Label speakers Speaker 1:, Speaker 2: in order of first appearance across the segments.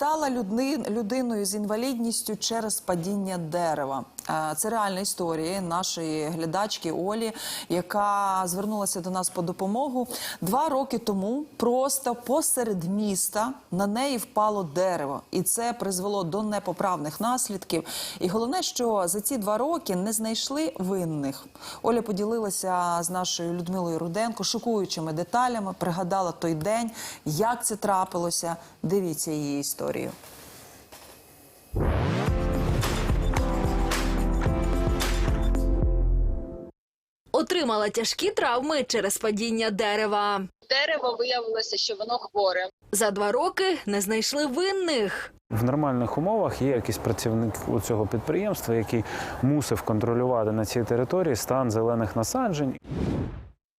Speaker 1: Стала людиною з інвалідністю через падіння дерева. Е, Це реальна історія нашої глядачки Олі, яка звернулася до нас по допомогу. Два роки тому просто посеред міста на неї впало дерево, і це призвело до непоправних наслідків. І головне, що за ці два роки не знайшли винних. Оля поділилася з нашою Людмилою Руденко шокуючими деталями, пригадала той день, як це трапилося. Дивіться її історію.
Speaker 2: Отримала тяжкі травми через падіння дерева.
Speaker 3: дерево виявилося, що воно хворе.
Speaker 2: За два роки не знайшли винних.
Speaker 4: В нормальних умовах є якийсь працівник у цього підприємства, який мусив контролювати на цій території стан зелених насаджень.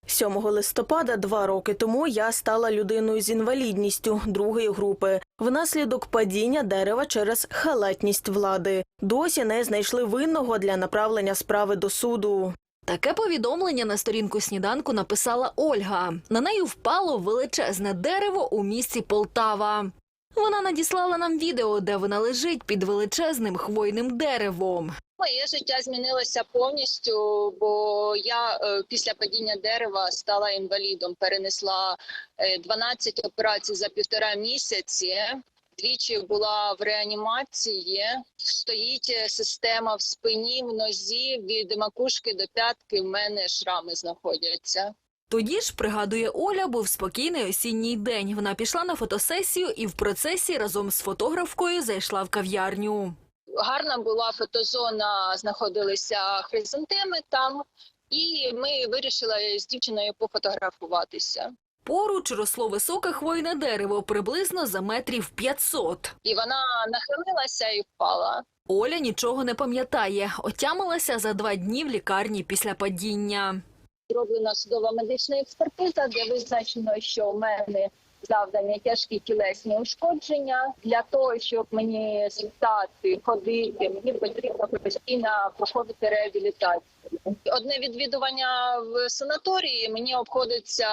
Speaker 5: 7 листопада два роки тому я стала людиною з інвалідністю другої групи внаслідок падіння дерева через халатність влади. Досі не знайшли винного для направлення справи до суду.
Speaker 2: Таке повідомлення на сторінку сніданку написала Ольга. На неї впало величезне дерево у місті Полтава. Вона надіслала нам відео, де вона лежить під величезним хвойним деревом.
Speaker 3: Моє життя змінилося повністю, бо я е, після падіння дерева стала інвалідом. Перенесла е, 12 операцій за півтора місяці. Двічі була в реанімації. Стоїть е, система в спині, в нозі від макушки до п'ятки. В мене шрами знаходяться.
Speaker 2: Тоді ж, пригадує Оля, був спокійний осінній день. Вона пішла на фотосесію і в процесі разом з фотографкою зайшла в кав'ярню.
Speaker 3: гарна була фотозона, знаходилися хризантеми там, і ми вирішили з дівчиною пофотографуватися.
Speaker 2: Поруч росло високе хвойне дерево приблизно за метрів 500.
Speaker 3: І вона нахилилася і впала.
Speaker 2: Оля нічого не пам'ятає. Отямилася за два дні в лікарні після падіння.
Speaker 3: Зроблена судова медична експертиза, де визначено, що у мене завдані тяжкі тілесні ушкодження. Для того щоб мені стати, ходити, мені потрібно постійно проходити реабілітацію. Одне відвідування в санаторії мені обходиться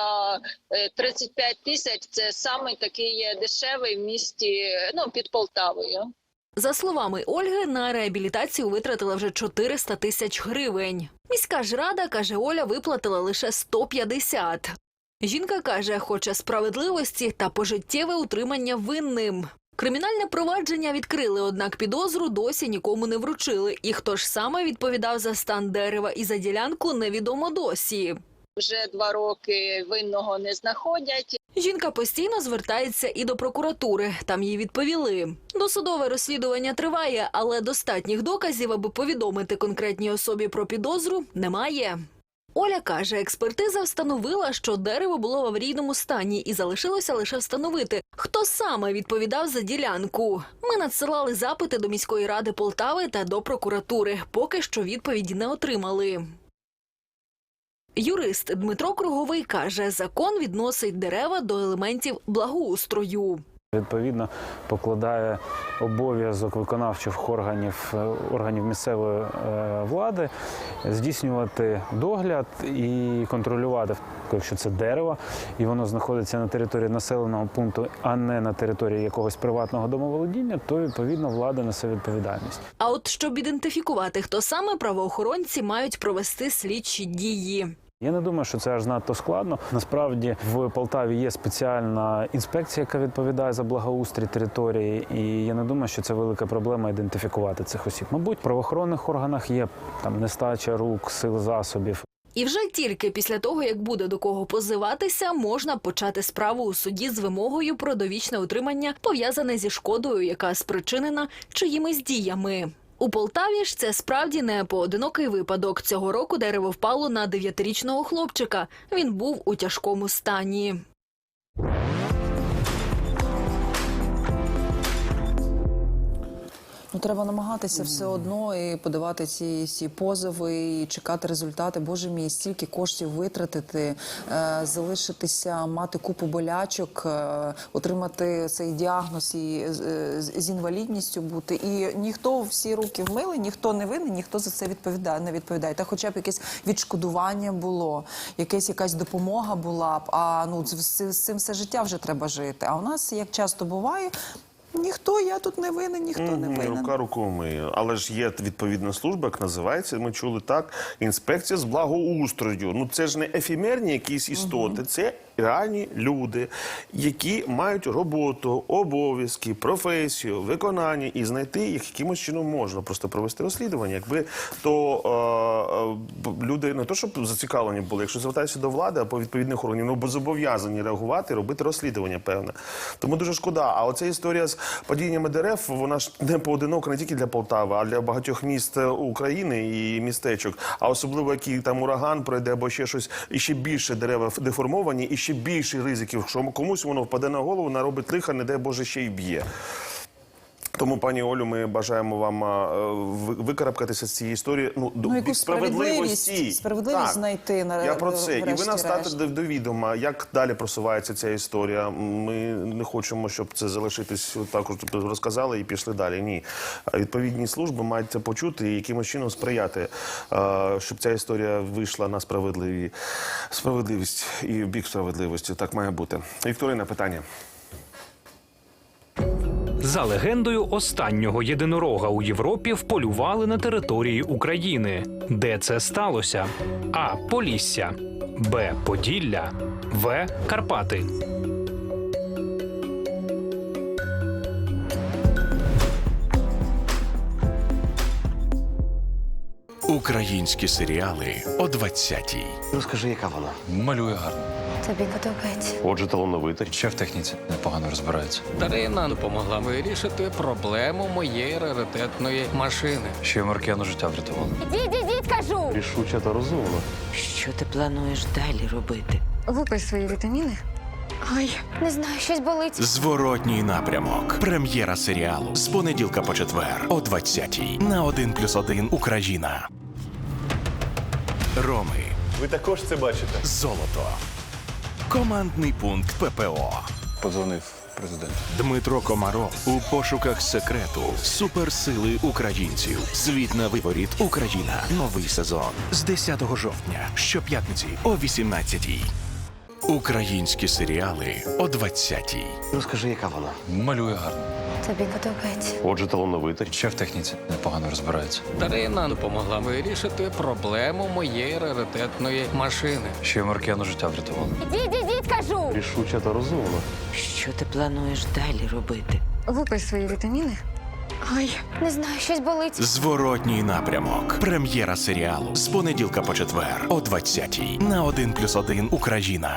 Speaker 3: е, 35 тисяч. Це саме такий дешевий в місті, ну під Полтавою.
Speaker 2: За словами Ольги, на реабілітацію витратила вже 400 тисяч гривень. Міська ж рада, каже Оля, виплатила лише 150. Жінка каже, хоче справедливості та пожиттєве утримання винним. Кримінальне провадження відкрили, однак підозру досі нікому не вручили. І хто ж саме відповідав за стан дерева і за ділянку, невідомо досі.
Speaker 3: Вже два роки винного не знаходять.
Speaker 2: Жінка постійно звертається і до прокуратури. Там їй відповіли. Досудове розслідування триває, але достатніх доказів, аби повідомити конкретній особі про підозру, немає. Оля каже, експертиза встановила, що дерево було в аварійному стані, і залишилося лише встановити, хто саме відповідав за ділянку. Ми надсилали запити до міської ради Полтави та до прокуратури. Поки що відповіді не отримали. Юрист Дмитро Круговий каже, закон відносить дерева до елементів благоустрою.
Speaker 4: Відповідно, покладає обов'язок виконавчих органів е, органів місцевої е, влади здійснювати догляд і контролювати, якщо це дерево, і воно знаходиться на території населеного пункту, а не на території якогось приватного домоволодіння, то відповідно влада несе відповідальність.
Speaker 2: А от щоб ідентифікувати, хто саме правоохоронці мають провести слідчі дії.
Speaker 4: Я не думаю, що це аж надто складно. Насправді в Полтаві є спеціальна інспекція, яка відповідає за благоустрій території, і я не думаю, що це велика проблема ідентифікувати цих осіб. Мабуть, в правоохоронних органах є там нестача рук, сил засобів.
Speaker 2: І вже тільки після того, як буде до кого позиватися, можна почати справу у суді з вимогою про довічне утримання, пов'язане зі шкодою, яка спричинена чиїмись діями. У Полтаві ж це справді не поодинокий випадок. Цього року дерево впало на дев'ятирічного хлопчика. Він був у тяжкому стані.
Speaker 1: Ну, треба намагатися все одно і подавати ці всі позови і чекати результати. Боже мій, стільки коштів витратити, е, залишитися, мати купу болячок, е, отримати цей діагноз і е, з- з інвалідністю бути. І ніхто всі руки вмили, ніхто не винен, ніхто за це відповідає, не відповідає. Та хоча б якесь відшкодування було, якась якась допомога була б. А ну з, з цим все життя вже треба жити. А у нас як часто буває. Ніхто, я тут не винен, ніхто не винен.
Speaker 6: Рука руку миє. Але ж є відповідна служба, як називається. Ми чули так. Інспекція з благоустрою. Ну це ж не ефемерні якісь істоти, це реальні люди, які мають роботу, обов'язки, професію, виконання, і знайти їх якимось чином можна просто провести розслідування. Якби то е, е, люди не то, щоб зацікавлені були, якщо звертаються до влади або відповідних органів, ну бо зобов'язані реагувати, робити розслідування, певне. Тому дуже шкода. А оця історія з падіннями дерев, вона ж не поодинока не тільки для Полтави, а для багатьох міст е, України і містечок. А особливо який там ураган пройде, або ще щось, і ще більше дерева деформовані, і ще більше ризиків, що комусь воно впаде на голову, наробить лиха, не дай Боже, ще й б'є. Тому, пані Олю, ми бажаємо вам е, ви- викарабкатися з цієї історії. Ну,
Speaker 1: Ну,
Speaker 6: бік справедливості.
Speaker 1: справедливість- справедливість знайти, на-
Speaker 6: Я про це. І ви нас стати до, до відома, як далі просувається ця історія. Ми не хочемо, щоб це залишитись також розказали і пішли далі. Ні. Відповідні служби мають це почути і якимось чином сприяти, е, щоб ця історія вийшла на справедливі справедливість і в бік справедливості. Так має бути. Вікторина, питання.
Speaker 7: За легендою, останнього єдинорога у Європі вполювали на території України. Де це сталося? А. Полісся, Б. Поділля, В. Карпати.
Speaker 8: Українські серіали о 20-й.
Speaker 9: Розкажи, яка вона?
Speaker 10: Малює гарно.
Speaker 11: Тобі подобається.
Speaker 9: Отже, талановита.
Speaker 10: Ще в техніці непогано розбирається.
Speaker 12: Дарина допомогла вирішити проблему моєї раритетної машини.
Speaker 10: Ще й Маркіану життя врятувала.
Speaker 11: Ідіть, ідіть, кажу!
Speaker 9: Рішуча та розумна.
Speaker 13: Що ти плануєш далі робити?
Speaker 11: Випий свої вітаміни. Ой, не знаю, щось болить.
Speaker 8: Зворотній напрямок. Прем'єра серіалу з понеділка по четвер о 20-й на 1+,1 Україна. Роми.
Speaker 9: Ви також це бачите.
Speaker 8: Золото. Командний пункт ППО.
Speaker 10: Подзвонив президент.
Speaker 8: Дмитро Комаров у пошуках секрету суперсили українців. Світ на виворіт Україна. Новий сезон з 10 жовтня. Щоп'ятниці о 18-й. Українські серіали о 20-й.
Speaker 9: Розкажи, яка вона?
Speaker 10: Малює гарно.
Speaker 11: Тобі подобається.
Speaker 9: Отже, талановита.
Speaker 10: Ще в техніці непогано розбирається.
Speaker 12: Дарина допомогла вирішити проблему моєї раритетної машини.
Speaker 10: Ще й Маркіану життя врятувала.
Speaker 11: Ідіть, ідіть, кажу!
Speaker 9: Рішуча та розумна.
Speaker 13: Що ти плануєш далі робити?
Speaker 11: Випий свої вітаміни. Ой, не знаю, щось болить.
Speaker 8: Зворотній напрямок. Прем'єра серіалу з понеділка по четвер о 20-й на 1+,1 Україна.